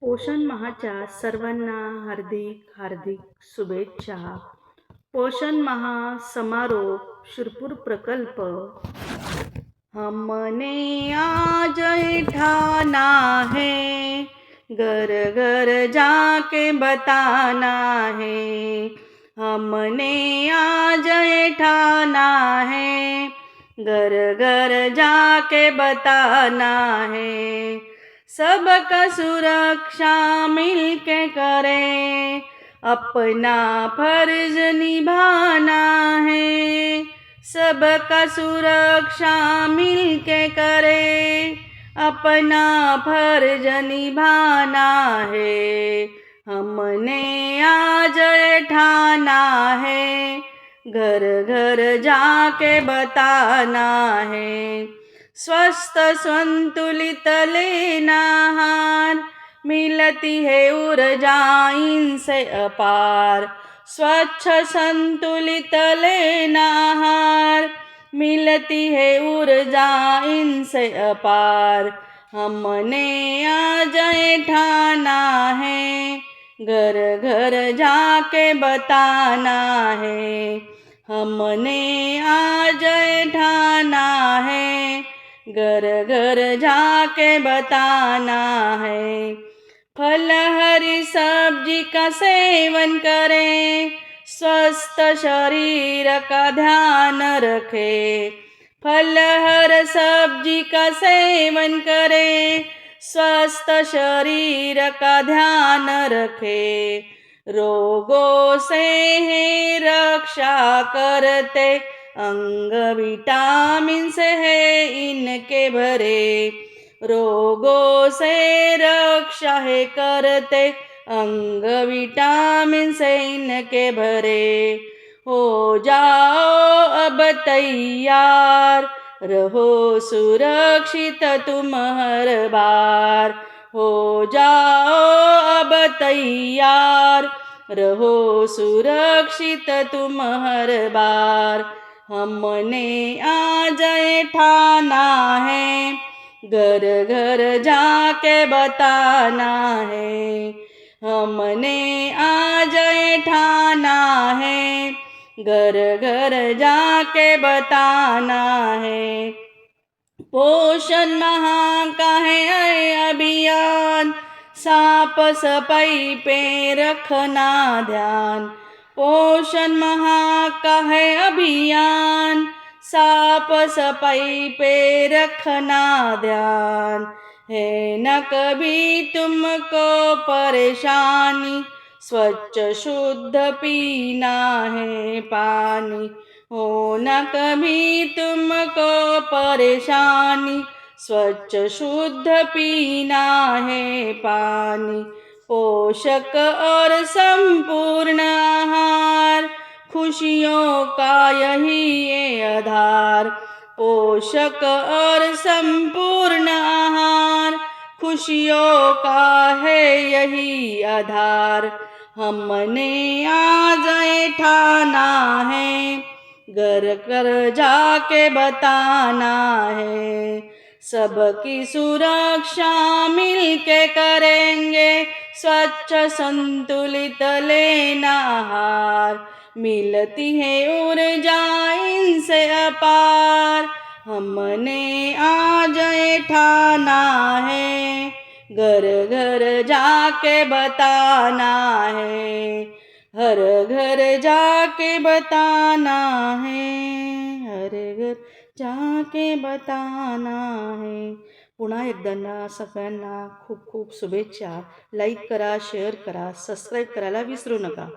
पोषण माहाच्या सर्वांना हार्दिक हार्दिक शुभेच्छा. पोषण महा समारोप शिरपूर प्रकल्प. हमने आज ठाना है घर घर जाके बताना है. हमने आज ठाना है घर घर जाके बताना है. सबका सुरक्षा मिल के करें। अपना फ़र्ज़ निभाना है। सबका सुरक्षा मिल के करें। अपना फ़र्ज़ निभाना है। हमने आज ठाना है। घर घर जाके बताना है। स्वस्थ संतुलित लेना हार मिलती है ऊर्जा इनसे अपार। स्वच्छ संतुलित लेना हार मिलती है ऊर्जा इनसे अपार। हमने आज ठाना है, घर घर जाके बताना है। हमने आज ठाना है घर घर जाके बताना है। फल हरी सब्ज़ी का सेवन करें, स्वस्थ शरीर का ध्यान रखें। फल हर सब्ज़ी का सेवन करें, स्वस्थ शरीर का ध्यान रखें। रोगों से है रक्षा करते अंग विटामिन से है इनके भरे। रोगों से रक्षा है करते। अंग विटामिन से इनके भरे। हो जाओ अब तैयार। रहो सुरक्षित तुम हर बार। हो जाओ अब तैयार। रहो सुरक्षित तुम हर बार। हमने आज ठाना है, घर घर जाके बताना है। हमने आज ठाना है, घर घर जाके बताना है। पोषण महा का है अभियान, साफ़ सफ़ाई पे रखना ध्यान। पोषण महा का है अभियान साफ़ सफ़ाई पे रखना ध्यान। है न कभी तुमको परेशानी, स्वच्छ शुद्ध पीना है पानी। हो न कभी तुमको परेशानी, स्वच्छ शुद्ध पीना है पानी। पोषक और संपूर्ण आहार। खुशियों का यही ये आधार। पोषक और संपूर्ण आहार। खुशियों का है यही आधार। हमने आज ठाना है। घर घर जाके बताना है। सबकी सुरक्षा मिल के करेंगे। स्वच्छ संतुलित लेना हार मिलती है ऊर्जा इनसे अपार। हमने आज ठाना है, घर घर जाके बताना है, हर घर जाके बताना है, हर घर जाके बताना पुन्हा एकदा सगळ्यांना खूप खूप शुभेच्छा. लाईक करा शेअर करा सबस्क्राईब करायला विसरू नका.